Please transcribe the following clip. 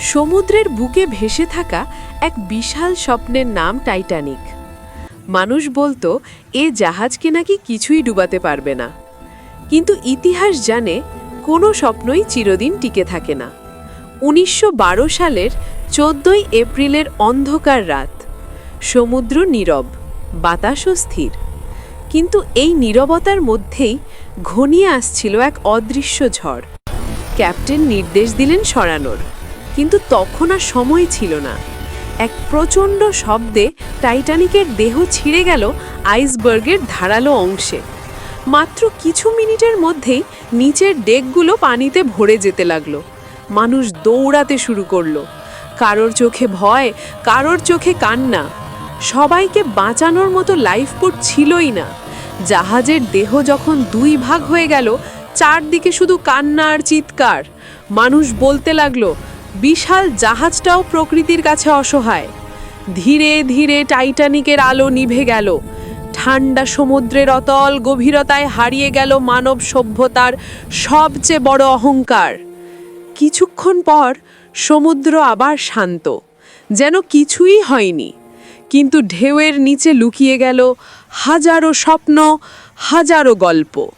সমুদ্রের বুকে ভেসে থাকা এক বিশাল স্বপ্নের নাম টাইটানিক। মানুষ বলতো, এ জাহাজকে নাকি কিছুই ডুবাতে পারবে না। কিন্তু ইতিহাস জানে, কোনো স্বপ্নই চিরদিন টিকে থাকে না। উনিশশো বারো সালের চোদ্দই এপ্রিলের অন্ধকার রাত। সমুদ্র নীরব, বাতাসও স্থির। কিন্তু এই নীরবতার মধ্যেই ঘনিয়ে আসছিল এক অদৃশ্য ঝড়। ক্যাপ্টেন নির্দেশ দিলেন সরানোর। কিন্তু তখন আর সময় ছিল না। এক প্রচণ্ড শব্দে টাইটানিকের দেহ ছিঁড়ে গেল আইসবার্গের ধারালো অংশে। মাত্র কিছু মিনিটের মধ্যেই নিচের ডেকগুলো পানিতে ভরে যেতে লাগল। মানুষ দৌড়াতে শুরু করল। কারোর চোখে ভয়, কারোর চোখে কান্না। সবাইকে বাঁচানোর মতো লাইফবোট ছিলই না। জাহাজের দেহ যখন দুই ভাগ হয়ে গেল, চারদিকে শুধু কান্না আর চিৎকার। মানুষ বলতে লাগল বিশাল জাহাজটাও প্রকৃতির কাছে অসহায়। ধীরে ধীরে টাইটানিকের আলো নিভে গেল। ঠান্ডা সমুদ্রের অতল গভীরতায় হারিয়ে গেল মানব সভ্যতার সবচেয়ে বড় অহংকার। কিছুক্ষণ পর সমুদ্র আবার শান্ত, যেন কিছুই হয়নি। কিন্তু ঢেউয়ের নিচে লুকিয়ে গেল হাজারো স্বপ্ন, হাজারো গল্প।